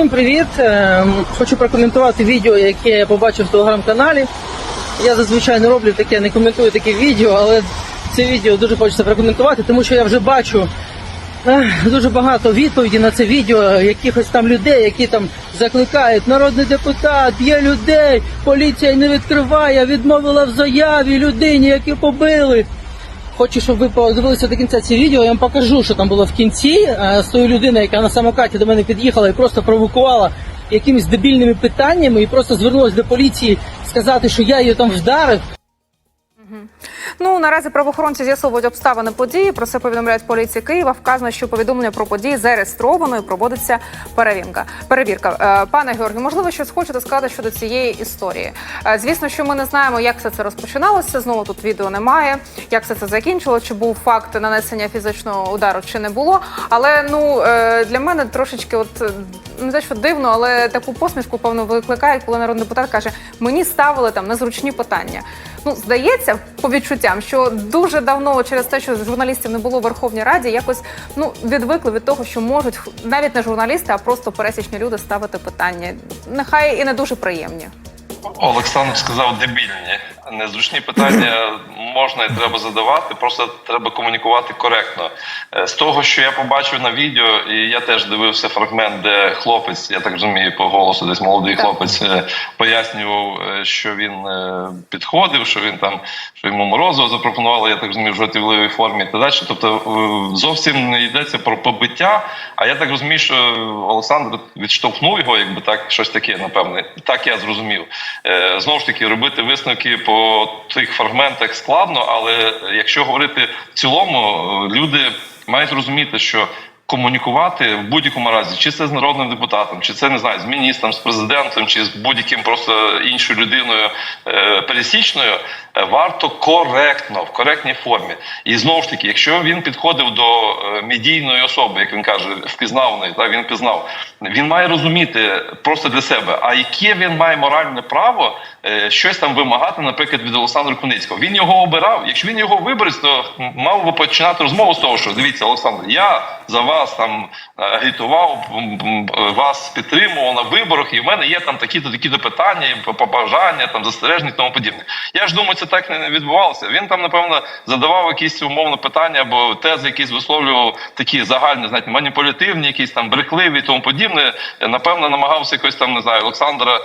Всім привіт! Ем, Хочу прокоментувати відео, яке я побачив в телеграм-каналі. Я зазвичай не роблю таке, не коментую такі відео, але це відео дуже хочеться прокоментувати, тому що я вже бачу дуже багато відповідей на це відео якихось там людей, які там закликають народний депутат, є людей, поліція не відкриває, відмовила в заяві людині, які побили. Хочу, щоб ви подивилися до кінця ці відео. Я вам покажу, що там було в кінці е, з тою людиною, яка на самокаті до мене під'їхала і просто провокувала якимись дебільними питаннями і просто звернулася до поліції сказати, що я її там вдарив. Ну наразі правоохоронці з'ясовують обставини події. Про це повідомляють поліції Києва. Вказано, що повідомлення про події зареєстровано і проводиться перевірка. Перевірка, пане Георгію, можливо, щось хочете сказати щодо цієї історії. Е, Звісно, що ми не знаємо, як все це розпочиналося. Знову тут відео немає. Як все це закінчило? Чи був факт нанесення фізичного удару, чи не було? Але ну е, для мене трошечки, от не те, що дивно, але таку посмішку певно викликає, коли народний депутат каже: мені ставили там незручні питання. Ну, здається, по відчуттям, що дуже давно через те, що журналістів не було в Верховній Раді, якось ну відвикли від того, що можуть навіть не журналісти, а просто пересічні люди ставити питання. Нехай і не дуже приємні. Олександр сказав дебільні. Незручні питання можна і треба задавати, просто треба комунікувати коректно. Е, З того, що я побачив на відео, і я теж дивився фрагмент, де хлопець, я так розумію, по голосу, десь молодий Так. хлопець е, пояснював, е, що він підходив, що він там, що йому морозиво запропонували, я так розумію, в жартівливій формі і так далі. Тобто зовсім не йдеться про побиття. А я так розумію, що Олександр відштовхнув його, якби так, щось таке, напевне. Так я зрозумів. Знову ж таки, робити висновки по тих фрагментах складно, але якщо говорити в цілому, люди мають розуміти, що комунікувати в будь-якому разі, чи це з народним депутатом, чи це не знаю, з міністром, з президентом, чи з будь-яким просто іншою людиною е, пересічною, варто коректно, в коректній формі. І знову ж таки, якщо він підходив до е, медійної особи, як він каже, впізнаваної, так він пізнав, він має розуміти просто для себе, а яке він має моральне право е, щось там вимагати, наприклад, від Олександра Куницького. Він його обирав. Якщо він його вибереться, то мав би починати розмову з того, що дивіться, Олександр, я за вас там агітував, вас підтримував на виборах, і в мене є там такі-то такі-то питання, побажання, там застереження і тому подібне. Я ж думаю, це так не відбувалося. Він там, напевно, задавав якісь умовно питання або тези, якісь висловлював такі загальні, знаєте, маніпулятивні, якісь там брехливі тому подібне. Напевно, намагався якось там, не знаю, Олександра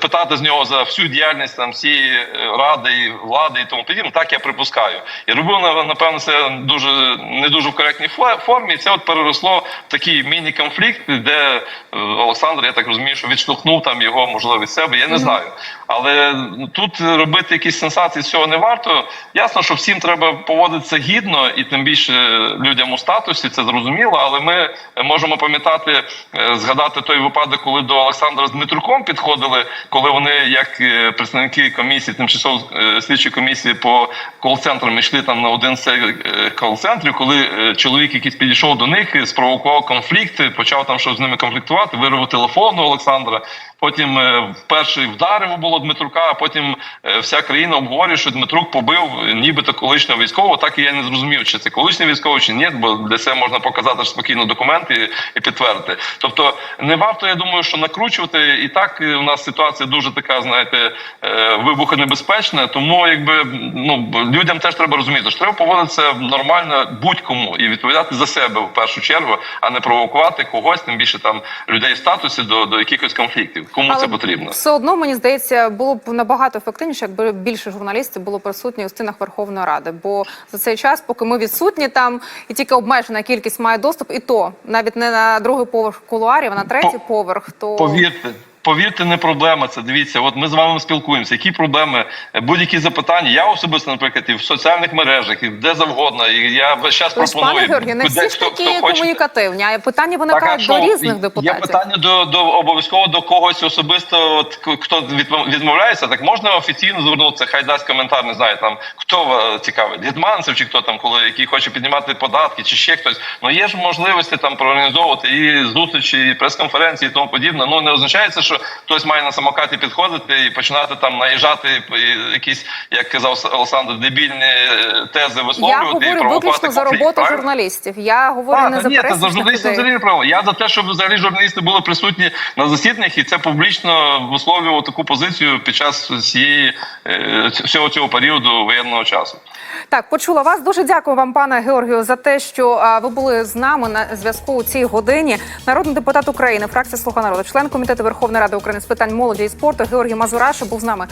питати з нього за всю діяльність там всієї е, ради і влади і тому подібне. Так я припускаю. І робив напевно це дуже не дуже в коректній формі. І це от переросло в такий міні-конфлікт, де е, Олександр, я так розумію, що відштовхнув там його можливо від себе. Я не знаю. Але тут робити якісь сенсації з цього не варто. Ясно, що всім треба поводитися гідно, і тим більше людям у статусі, це зрозуміло. Але ми можемо пам'ятати, е, згадати той випадок, коли до Олександра з Дмитруком підходили, коли вони, як е, представники комісії, тимчасово е, слідчої комісії по кол-центрам йшли там на один з е, кол-центрів, коли чоловік якийсь підійшов до них, спровокував конфлікт, почав там щось з ними конфліктувати, вирвав телефон у Олександра. Потім перший вдарив було Дмитрука, а потім вся країна обговорює, що Дмитрук побив нібито колишнього військового. Так і я не зрозумів, чи це колишній військовий, чи ні, бо для цього можна показати спокійно документи і підтвердити. Тобто не варто, я думаю, що накручувати. І так е, у нас ситуація дуже така, знаєте, е, вибухонебезпечна. Тому якби ну людям теж треба розуміти, що треба поводитися нормально будь-кому і відповідати за себе в першу чергу, а не провокувати когось, тим більше там людей в статусі до, до якихось конфліктів. Кому це потрібно? все одно мені здається, було б набагато ефективніше, якби більше журналістів було присутні у стінах Верховної Ради. Бо за цей час, поки ми відсутні там, і тільки обмежена кількість має доступ, і то навіть не на другий поверх кулуарів, а на третій По- поверх, то Повірте. Повірте, не проблема це. Дивіться, от ми з вами спілкуємося. Які проблеми, Е, будь-які запитання. Я особисто, наприклад, і в соціальних мережах, і де завгодно. І я весь час Тобто, пропоную. пане Георгію, не всі ж такі комунікативні, а питання Так, а що? до різних Є питання до, до обов'язково до когось особисто. От хто відмов- відмовляється, так можна офіційно звернутися. Хай дасть коментар. Не знаю там хто е, цікавий, Гетманцев чи хто там, коли який хоче піднімати податки, чи ще хтось. Ну є ж можливості там проорганізовувати і зустрічі, і прес-конференції, і тому подібне. Ну не означає, це, що що хтось має на самокаті підходити і починати там наїжджати якісь, як казав Олександр, дебільні е, тези Я висловлювати і говорю провокувати виключно за роботу правильно? журналістів. Я говорю Так, не за ні, це за журналістів взагалі право. Я за те, щоб взагалі журналісти були присутні на засіданнях і це публічно висловлював таку позицію під час цієї е, всього цього періоду воєнного часу. Так, почула вас. Дуже дякую вам, пане Георгію, за те, що ви були з нами на зв'язку у цій годині. Народний депутат України, фракція Слуга народу, член комітету Верховної Ради України з питань молоді і спорту Георгій Мазураша був з нами